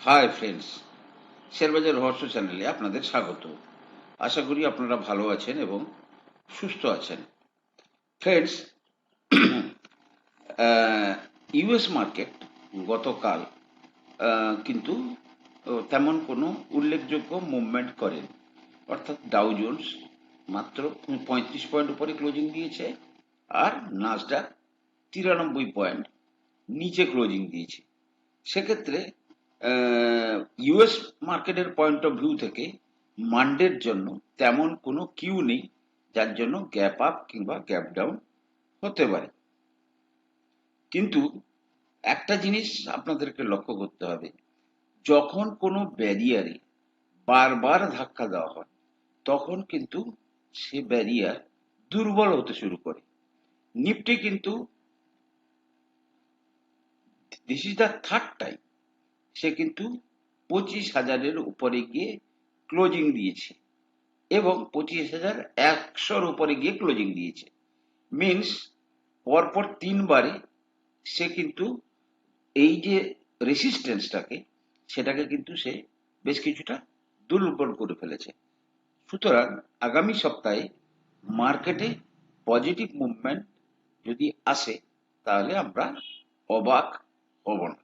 Hi friends শেয়ারবাজার রহস্য চ্যানেলে আপনাদের স্বাগত। আশা করি আপনারা ভালো আছেন এবং সুস্থ আছেন। ফ্রেন্ডস ইউএস মার্কেট গতকাল কিন্তু তেমন কোনো উল্লেখযোগ্য মুভমেন্ট করেন। অর্থাৎ ডাউ জোন্স মাত্র পঁয়ত্রিশ পয়েন্ট উপরে ক্লোজিং দিয়েছে আর নাসডাক তিরানব্বই পয়েন্ট নিচে ক্লোজিং দিয়েছে। সেক্ষেত্রে ইউএস মার্কেটের পয়েন্ট অফ ভিউ থেকে মান্ডের জন্য তেমন কোনো কিউ নেই, যার জন্য গ্যাপ আপ কিংবা গ্যাপ ডাউন হতে পারে। কিন্তু একটা জিনিস আপনাদেরকে লক্ষ্য করতে হবে, যখন কোনো ব্যারিয়ারে বারবার ধাক্কা দেওয়া হয়, তখন কিন্তু সে ব্যারিয়ার দুর্বল হতে শুরু করে। নিফটি কিন্তু this is the third time সে কিন্তু পঁচিশ হাজারের উপরে গিয়ে ক্লোজিং দিয়েছে এবং পঁচিশ হাজার একশোর উপরে গিয়ে ক্লোজিং দিয়েছে। মিনস পরপর তিনবারে সে কিন্তু এই যে রেসিস্টেন্সটাকে সেটাকে কিন্তু সে বেশ কিছুটা দুর্বল করে ফেলেছে। সুতরাং আগামী সপ্তাহে মার্কেটে পজিটিভ মুভমেন্ট যদি আসে, তাহলে আমরা অবাক হব না।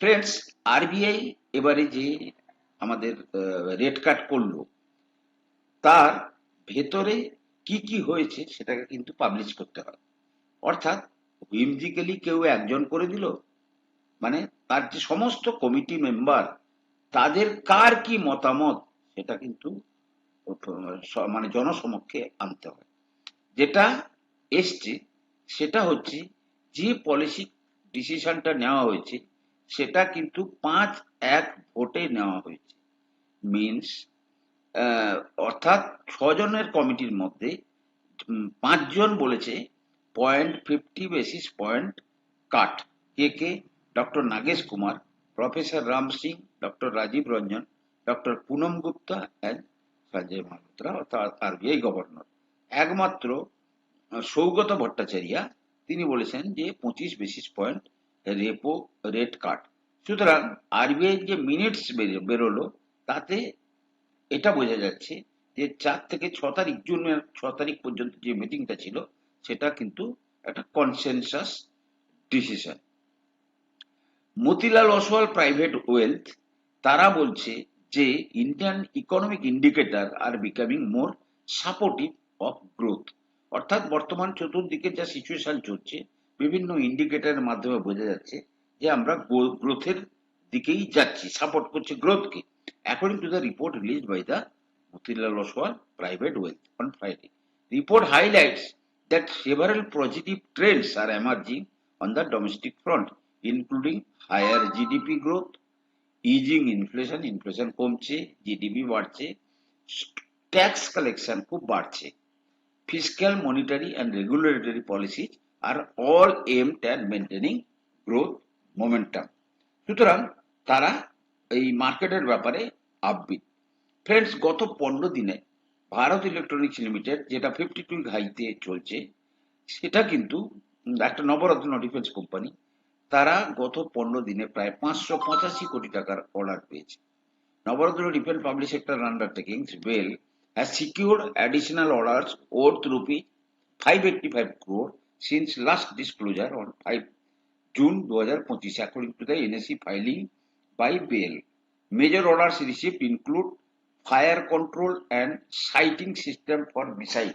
ফ্রেন্ডস আরবিআই এবারে যে আমাদের রেট কাট করল, তার ভেতরে কি কি হয়েছে সেটাকে কিন্তু পাবলিশ করতে হয় অর্থাৎ হুইমজিক্যালি কেউ একজন করে দিল মানে তার যে সমস্ত কমিটি মেম্বার তাদের কার কি মতামত, সেটা কিন্তু মানে জনসমক্ষে আনতে হয় যেটা এসছে, সেটা হচ্ছে যে পলিসি ডিসিশনটা নেওয়া হয়েছে সেটা কিন্তু পাঁচ এক ভোটে নেওয়া হয়েছে। মিনস অর্থাৎ ছজনের কমিটির মধ্যে পাঁচজন বলেছে point fifty basis point cut K K? Doctor Nagesh Kumar professor Ram Singh doctor Rajiv Ranjan doctor Poonam Gupta and Sanjay Malhotra, অর্থাৎ আরবিআই গভর্নর একমাত্র সৌগত ভট্টাচার্যা, তিনি বলেছেন যে পঁচিশ basis point repo rate cut সুতরাং আরবিআই যে মিনিটস বেরোলো, তাতে এটা বোঝা যাচ্ছে যে চার থেকে ছ তারিখ জুনের ছ তারিখ পর্যন্ত যে মিটিংটা ছিল, সেটা কিন্তু একটা consensus decision Motilal Oswal private wealth, তারা বলছে যে Indian economic indicator are becoming more supportive of growth অর্থাৎ বর্তমান চতুর্দিকে যা সিচুয়েশন চলছে বিভিন্ন ইন্ডিকেটারের মাধ্যমে বোঝা যাচ্ছে যে আমরা গ্রোথের দিকেই যাচ্ছি সাপোর্ট করছি গ্রোথকে according to the report release by the Motilal Oswal private wealth on Friday report highlights that several positive trends are emerging on the domestic front including higher GDP growth easing inflation inflation কমছে GDP বাড়ছে tax collection খুব বাড়ছে। Physical monetary and regulatory policy are all aimed at maintaining growth momentum. সুতরাং তারা এই মার্কেটের ব্যাপারে upbeat friends গত পনেরো দিনে ভারত ইলেকট্রনিক্স লিমিটেড যেটা ফিফটি টু হাইতে চলছে, সেটা কিন্তু একটা নবরত্ন ডিফেন্স কোম্পানি তারা গত পনেরো দিনে প্রায় পাঁচশো পঁচাশি কোটি টাকার অর্ডার পেয়েছে Navratna defence public sector undertakings BEL has secured additional orders worth rupee 585 crore since last disclosure on 5 June 2025 according to the NSE filing by BEL. Major orders received include fire control and sighting system for missile,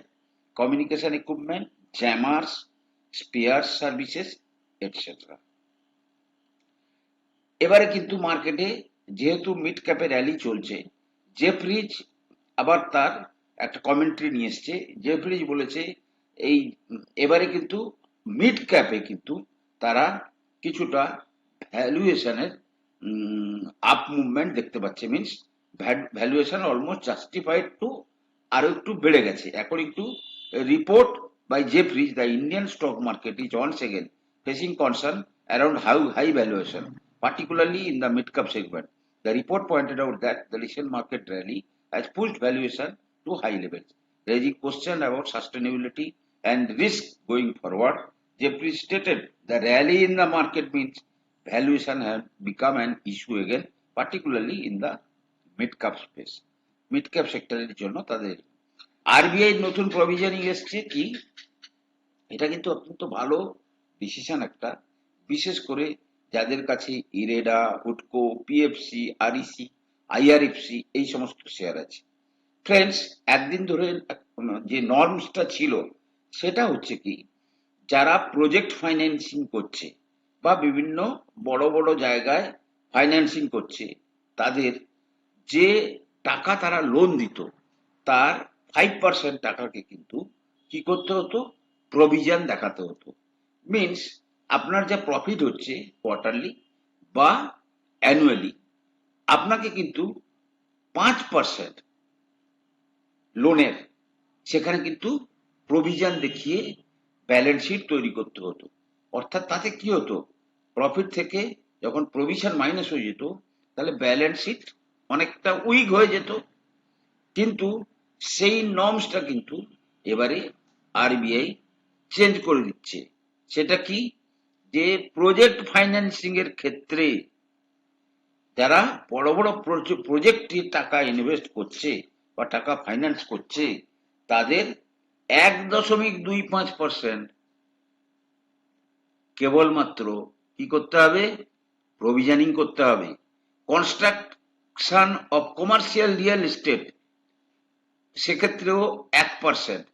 communication equipment, jammers, spares services, etc. এবারে কিন্তু মার্কেটে যেহেতু mid ক্যাপে rally চলছে Jefferies আবার তার একটা commentary নিয়ে এসছে জেফ্রিজ বলেছে এই এবারে কিন্তু মিড ক্যাপে কিন্তু তারা কিছুটা ভ্যালুয়েশনের আপ মুভমেন্ট দেখতে পাচ্ছে। Means valuation almost justified to আরও একটু বেড়ে গেছে। According to report by Jefferies the Indian stock market is on second facing concern around how high valuation particularly in the mid cap segment the report pointed out that the recent market rally has pushed valuation to high level raising question about sustainability and risk going forward. Jeffrey stated the rally in the market means valuation have become an issue again, particularly in the mid cap space. Mid cap সেক্টরের জন্য তাদের RBI নতুন provisioning এসছে কি এটা কিন্তু অত্যন্ত ভালো ডিসিশন একটা বিশেষ করে যাদের কাছে ইরেডা হুডকো পিএফসি আরইসি আইআরএফসি এই সমস্ত শেয়ার আছে ফ্রেন্ডস একদিন ধরে যে নর্মসটা ছিল সেটা হচ্ছে কি, যারা প্রজেক্ট ফাইন্যান্সিং করছে বা বিভিন্ন বড় বড় জায়গায় ফাইন্যান্সিং করছে, তাদের যে টাকা তারা লোন দিত, তার ফাইভ পার্সেন্ট টাকাকে কিন্তু কি করতে হতো? প্রভিশন দেখাতে হতো। মিনস আপনার যা প্রফিট হচ্ছে কোয়ার্টারলি বা অ্যানুয়ালি আপনাকে কিন্তু পাঁচ পার্সেন্ট লোনের সেখানে কিন্তু প্রভিশন দেখিয়ে ব্যালেন্স শিট তৈরি করতে হতো। অর্থাৎ তাতে কি হতো? প্রফিট থেকে যখন প্রভিশন মাইনাস হয়ে যেত, তাহলে ব্যালেন্স শিট অনেকটা উইক হয়ে যেত। কিন্তু সেই নর্মসটা কিন্তু এবারে আরবিআই চেঞ্জ করে দিচ্ছে। সেটা কি? যে প্রজেক্ট ফাইন্যান্সিং এর ক্ষেত্রে যারা বড় বড় প্রজেক্টে টাকা ইনভেস্ট করছে বা টাকা ফাইন্যান্স করছে, তাদের এক দশমিক দুই পাঁচ পার্সেন্ট কেবলমাত্র কি করতে হবে? প্রভিশনিং করতে হবে। Construction of commercial real estate সেক্ষেত্রেও এক পার্সেন্ট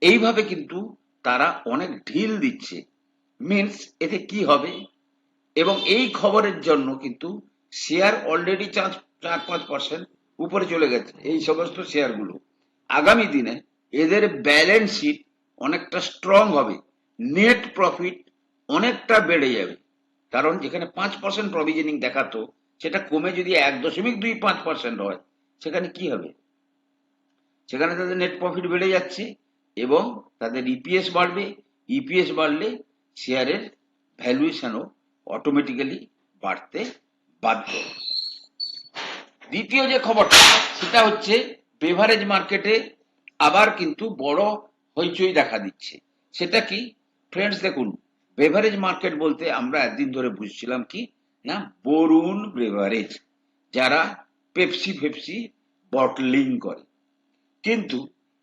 এইভাবে কিন্তু তারা অনেক ঢিল দিচ্ছে। মিনস এতে কি হবে? এবং এই খবরের জন্য কিন্তু শেয়ার অলরেডি চার পাঁচ পার্সেন্ট উপরে চলে গেছে। এই সমস্ত শেয়ারগুলো আগামী দিনে এদের ব্যালেন্স শিট অনেকটা স্ট্রং হবে। নেট প্রফিট অনেকটা বেড়ে যাবে। কারণ যেখানে পাঁচ পার্সেন্ট প্রভিজনিং দেখাতো, সেটা কমে যদি এক দশমিক দুই পাঁচ পার্সেন্ট হয়, সেখানে কি হবে? সেখানে তাদের নেট প্রফিট বেড়ে যাচ্ছে এবং তাদের ইপিএস বাড়বে। ইপিএস বাড়লে শেয়ারের ভ্যালুয়েশনও অটোমেটিক্যালি বাড়তে বাধ্য। দ্বিতীয় যে খবরটা, সেটা হচ্ছে বেভারেজ মার্কেটে আবার কিন্তু বড় হইচই দেখা দিচ্ছে। সেটা কি? ফ্রেন্ডস দেখুন বেভারেজ মার্কেট বলতে আমরা একদিন ধরে বুঝছিলাম কি? না, বরুণ বেভারেজ যারা পেপসি ফেপসি বটলিং করে। কিন্তু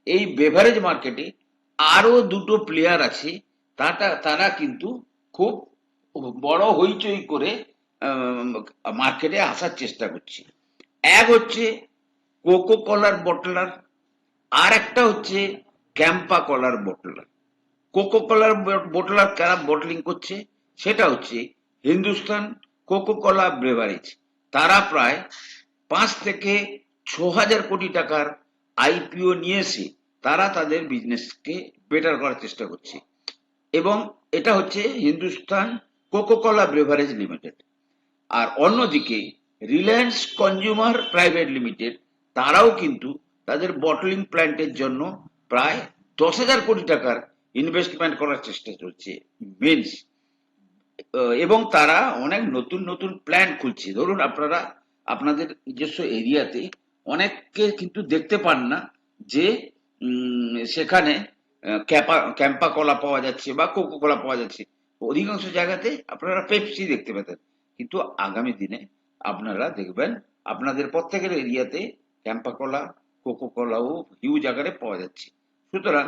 এই বেভারেজ মার্কেটে আরও দুটো প্লেয়ার আছে, তাটা, তারা কিন্তু খুব বড় হইচই করে মার্কেটে আসার চেষ্টা করছে। এক হচ্ছে কোকো কলার বটলার আর একটা হচ্ছে ক্যাম্পা কলার বটলার কোকো কলার বটলার কারা বটলিং করছে? সেটা হচ্ছে হিন্দুস্তান কোকো কলা ব্রেভারেজ তারা প্রায় পাঁচ থেকে ছ হাজার কোটি টাকার আইপিও নিয়ে এসে তারা তাদের বিজনেসকে বেটার করার চেষ্টা করছে। এবং এটা হচ্ছে Hindustan Coca Cola beverage limited আর অন্যদিকে রিলায়েন্স কনজিউমার প্রাইভেট লিমিটেড তারাও কিন্তু তাদের বটলিং প্ল্যান্টের জন্য প্রায় দশ হাজার কোটি টাকার ইনভেস্টমেন্ট করার চেষ্টা চলছে মিনস এবং তারা অনেক নতুন নতুন প্ল্যান খুলছে। ধরুন আপনারা আপনাদের নিজস্ব এরিয়াতে অনেককে কিন্তু দেখতে পান না যে সেখানে ক্যাপা ক্যাম্পা কলা পাওয়া যাচ্ছে বা কোকো কলা পাওয়া যাচ্ছে। অধিকাংশ জায়গাতে আপনারা পেপসি দেখতে পেতেন। কিন্তু আগামী দিনে আপনারা দেখবেন আপনাদের প্রত্যেকের এরিয়াতে ক্যাম্পা কলা কোকো কলাও হিউজ আকারে পাওয়া যাচ্ছে। সুতরাং,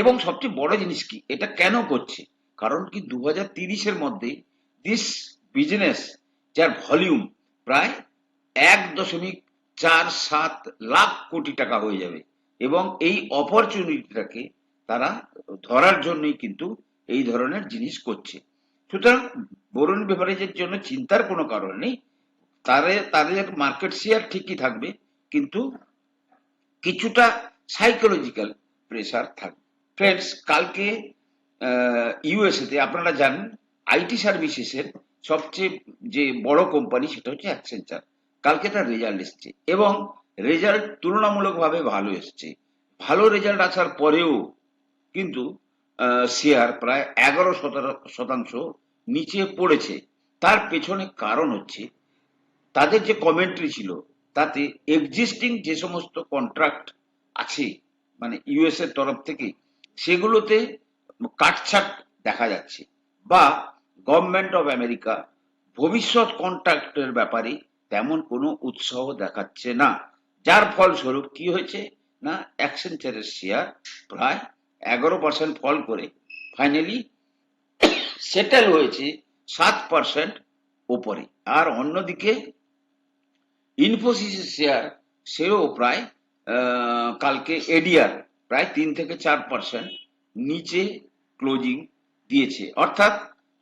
এবং সবচেয়ে বড় জিনিস কি, এটা কেন করছে? কারণ কি দু হাজার তিরিশের মধ্যে দিস বিজনেস যার ভলিউম প্রায় এক দশমিক চার সাত লাখ কোটি টাকা হয়ে যাবে, এবং এই অপরচুনিটিটাকে তারা ধরার জন্যই কিন্তু এই ধরনের জিনিস করছে। সুতরাং বরুণ বেভারেজের জন্য চিন্তার কোনো কারণ নেই। তাদের তাদের মার্কেট শেয়ার ঠিকই থাকবে, কিন্তু কিছুটা সাইকোলজিক্যাল প্রেশার থাকবে ফ্রেন্ডস কালকে ইউএসএতে আপনারা জানেন আইটি সার্ভিসেসের সবচেয়ে যে বড় কোম্পানি সেটা হচ্ছে অ্যাক্সেঞ্চার কালকে তার রেজাল্ট এসছে এবং রেজাল্ট তুলনামূলকভাবে ভালো এসছে। ভালো রেজাল্ট আসার পরেও কিন্তু শেয়ার প্রায় এগারো শতাংশ নিচে পড়েছে। তার পেছনে কারণ হচ্ছে, তাদের যে কমেন্ট্রি ছিল তাতে এক্সিস্টিং যে সমস্ত কন্ট্রাক্ট আছে মানে ইউএস এর তরফ থেকে, সেগুলোতে কাটছাট দেখা যাচ্ছে। বা গভর্নমেন্ট অফ আমেরিকা ভবিষ্যৎ কন্ট্রাক্টের ব্যাপারে তেমন কোনো উৎসাহ দেখাচ্ছে না। যার ফলস্বরূপ কি হয়েছে না অ্যাক্সেঞ্চারের শেয়ার প্রায় এগারো পার্সেন্ট ফল করে। ফাইনালি সেটেল হয়েছে সাত পার্সেন্ট ওপরে। আর অন্যদিকে ইনফোসিসের শেয়ার সেও প্রায় কালকে এডিআর প্রায় তিন থেকে চার পার্সেন্ট নিচে ক্লোজিং দিয়েছে। অর্থাৎ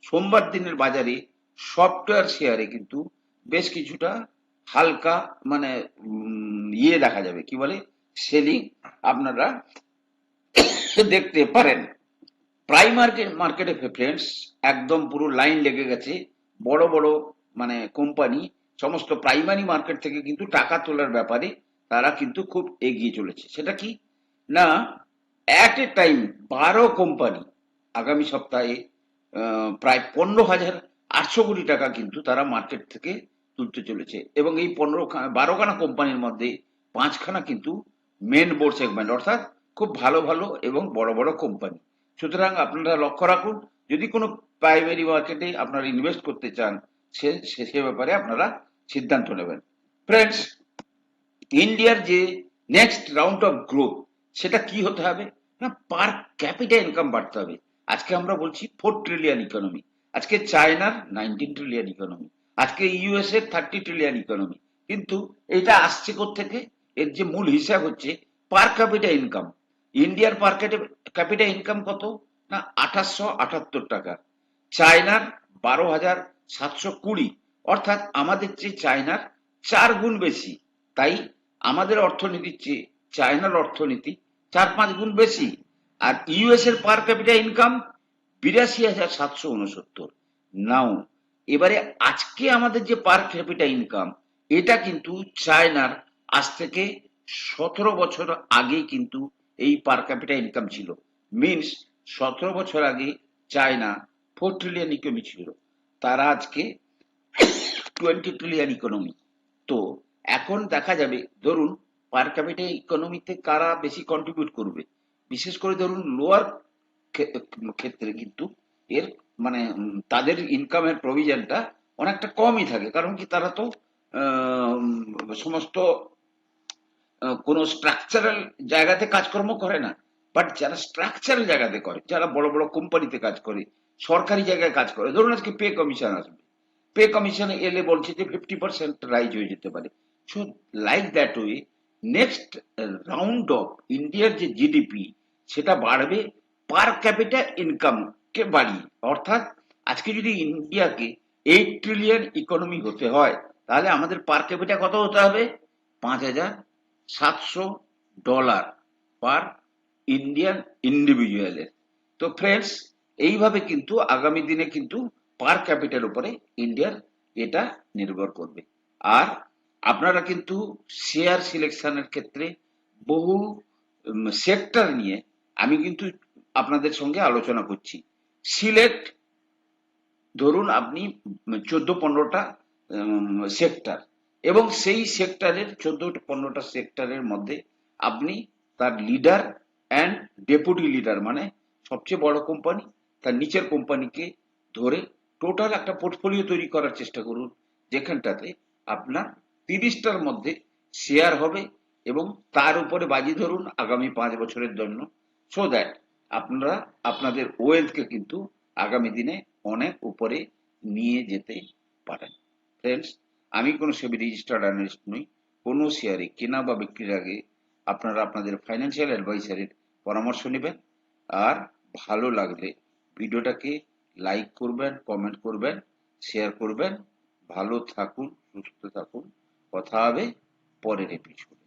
সোমবার দিনের বাজারে সফটওয়্যার শেয়ারে কিন্তু বেশ কিছুটা হালকা মানে ইয়ে দেখা যাবে। কি বলে? সেলিং আপনারা দেখতে পারেন। প্রাইম মার্কেট, মার্কেটে ফ্রেন্ডস, একদম পুরো লাইন লেগে গেছে। বড় বড় মানে কোম্পানি সমস্ত প্রাইমারি মার্কেট থেকে কিন্তু টাকা তোলার ব্যাপারে তারা কিন্তু খুব এগিয়ে চলেছে। সেটা কি? না অ্যাট এ টাইম বারো কোম্পানি আগামী সপ্তাহে প্রায় পনেরো হাজার আটশো কোটি টাকা কিন্তু তারা মার্কেট থেকে তুলতে চলেছে। এবং এই পনেরো বারোখানা কোম্পানির মধ্যে পাঁচখানা কিন্তু মেন বোর্ড সেগমেন্ট অর্থাৎ খুব ভালো ভালো এবং বড় বড় কোম্পানি সুতরাং আপনারা লক্ষ্য রাখুন, যদি কোনো প্রাইমারি মার্কেটে আপনারা ইনভেস্ট করতে চান সে সে- ব্যাপারে আপনারা সিদ্ধান্ত নেবেন। ফ্রেন্ডস ইন্ডিয়ার যে নেক্সট রাউন্ড অফ গ্রোথ সেটা কি হতে হবে? না পার ক্যাপিটা ইনকাম বাড়তে হবে। আজকে আমরা বলছি ফোর ট্রিলিয়ন ইকোনমি আজকে চায়নার নাইনটিন ট্রিলিয়ন ইকোনমি আজকে ইউএস এর থার্টি ট্রিলিয়ন ইকোনমি কিন্তু এটা আসছে থেকে এর যে মূল হিসাব হচ্ছে পার ক্যাপিটা ইনকাম ইন্ডিয়ার পার ক্যাপিটা ইনকাম কত? না, আঠাশশো আটাত্তর টাকা। চায়নার বারো হাজার সাতশো কুড়ি। অর্থাৎ আমাদের চেয়ে চায়নার চার গুণ বেশি। তাই আমাদের অর্থনীতির চেয়ে চায়নার অর্থনীতি চার পাঁচ গুণ বেশি। আর ইউএস এর পার ক্যাপিটা ইনকাম বিরাশি হাজার সাতশো উনসত্তর। নাও, এবারে আজকে আমাদের যে পার ক্যাপিটা ইনকাম, এটা কিন্তু চায়নার আজ থেকে সতেরো বছর আগে কিন্তু এই পার ক্যাপিটা ইনকাম ছিল। মিনস সতেরো বছর আগে চায়না ফোর ট্রিলিয়ন ইকোনমি ছিল। তারা আজকে টোয়েন্টি ট্রিলিয়ন ইকোনমি তো এখন দেখা যাবে, ধরুন পার ক্যাপিটা ইকোনমিতে কারা বেশি কন্ট্রিবিউট করবে? বিশেষ করে ধরুন লোয়ার ক্ষেত্রে কিন্তু এর মানে তাদের ইনকামের প্রভিশনটা অনেকটা কমই থাকে। কারণ কি, তারা তো সমস্ত কোনো স্ট্রাকচারাল জায়গাতে কাজকর্ম করে না। বাট যারা স্ট্রাকচারাল জায়গাতে করে, যারা বড় বড় কোম্পানিতে কাজ করে সরকারি জায়গায় কাজ করে। ধরুন আজকে পে কমিশন আসবে। পে কমিশন এলে বলছে যে ফিফটি পার্সেন্ট রাইজ হয়ে যেতে পারে। So like that way next round of ইন্ডিয়ার যে জিডিপি সেটা বাড়বে পার ক্যাপিটা ইনকাম কে বাড়িয়ে। অর্থাৎ, আজকে যদি ইন্ডিয়াকে এইট ট্রিলিয়ন ইকোনমি হতে হয়, তাহলে আমাদের পার ক্যাপিটা কত হতে হবে? পাঁচ হাজার সাতশো ডলার পার ইন্ডিয়ান ইন্ডিভিজুয়ালের তো ফ্রেন্ডস এইভাবে কিন্তু আগামী দিনে কিন্তু পার ক্যাপিটাল উপরে ইন্ডিয়ার এটা নির্ভর করবে। আর আপনারা কিন্তু শেয়ার সিলেকশনের ক্ষেত্রে বহু সেক্টর নিয়ে আমি কিন্তু আপনাদের সঙ্গে আলোচনা করছি। সিলেক্ট ধরুন আপনি চোদ্দ পনেরোটা সেক্টর এবং সেই সেক্টরের চোদ্দ পনেরোটা সেক্টরের মধ্যে আপনি তার লিডার অ্যান্ড ডেপুটি লিডার মানে সবচেয়ে বড় কোম্পানি তার নিচের কোম্পানিকে ধরে টোটাল একটা পোর্টফোলিও তৈরি করার চেষ্টা করুন, যেখানটাতে আপনার তিরিশটার মধ্যে শেয়ার হবে এবং তার উপরে বাজি ধরুন আগামী পাঁচ বছরের জন্য সো দ্যাট আপনারা আপনাদের ওয়েলথকে কিন্তু আগামী দিনে অনেক উপরে নিয়ে যেতে পারেন। ফ্রেন্ডস আমি কোনো সেবি রেজিস্টার্ড অ্যানালিস্ট নই, কোনো শেয়ারে কেনা বা বিক্রির আগে আপনারা আপনাদের ফাইন্যান্সিয়াল অ্যাডভাইসারের পরামর্শ নেবেন, আর ভালো লাগলে ভিডিওটাকে লাইক করবেন কমেন্ট করবেন শেয়ার করবেন। ভালো থাকুন, সুস্থ থাকুন। কথা হবে পরের এপিসোডে